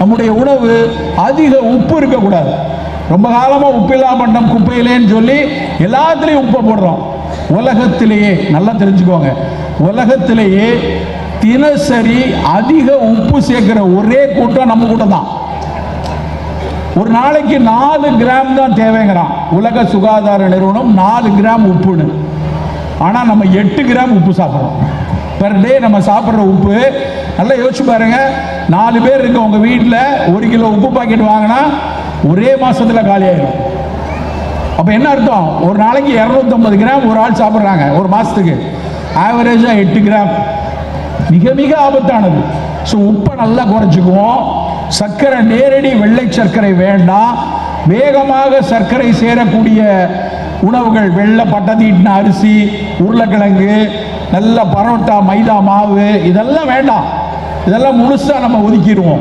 நம்முடைய உணவு அதிக உப்பு இருக்கக்கூடாது. ரொம்ப காலமாக உப்பில்லா பண்ணோம் குப்பையிலேன்னு சொல்லி எல்லாத்துலேயும் உப்பை போடுறோம். உலகத்திலேயே நல்லா தெரிஞ்சுக்கோங்க. உலகத்திலேயே தினசரி அதிக உப்பு சேர்க்கிற ஒரே கூட்டம் நம்ம கூட்டம் தான் ஒரு நாளைக்கு நாலு கிராம் தான் தேவைங்கிறான். உலக சுகாதார நிறுவனம் நாலு கிராம் உப்புன்னு. ஆனால் நம்ம எட்டு கிராம் உப்பு சாப்பிட்றோம். பெர் டே நம்ம சாப்பிட்ற உப்பு நல்லா யோசிச்சு பாருங்கள் நாலு பேர் இருக்க உங்கள் வீட்டில் ஒரு கிலோ உப்பு பாக்கெட் வாங்கினா ஒரே மாசத்துல காலி ஆயிடும். அப்போ என்ன அர்த்தம்? ஒரு நாளைக்கு இரநூத்தம்பது கிராம் ஒரு ஆள் சாப்பிட்றாங்க ஒரு மாதத்துக்கு ஆவரேஜாக எட்டு கிராம். மிக மிக ஆபத்தானது. ஸோ உப்பை நல்லா குறைச்சிக்குவோம். சர்க்கரை நேரடி வெள்ளை சர்க்கரை வேண்டாம். வேகமாக சர்க்கரை சேரக்கூடிய உணவுகள் வெள்ளை பட்டத்தீட்டின அரிசி உருளைக்கிழங்கு நல்ல பரோட்டா மைதா மாவு இதெல்லாம் வேண்டாம். இதெல்லாம் முழுசாக நம்ம ஒதுக்கிடுவோம்.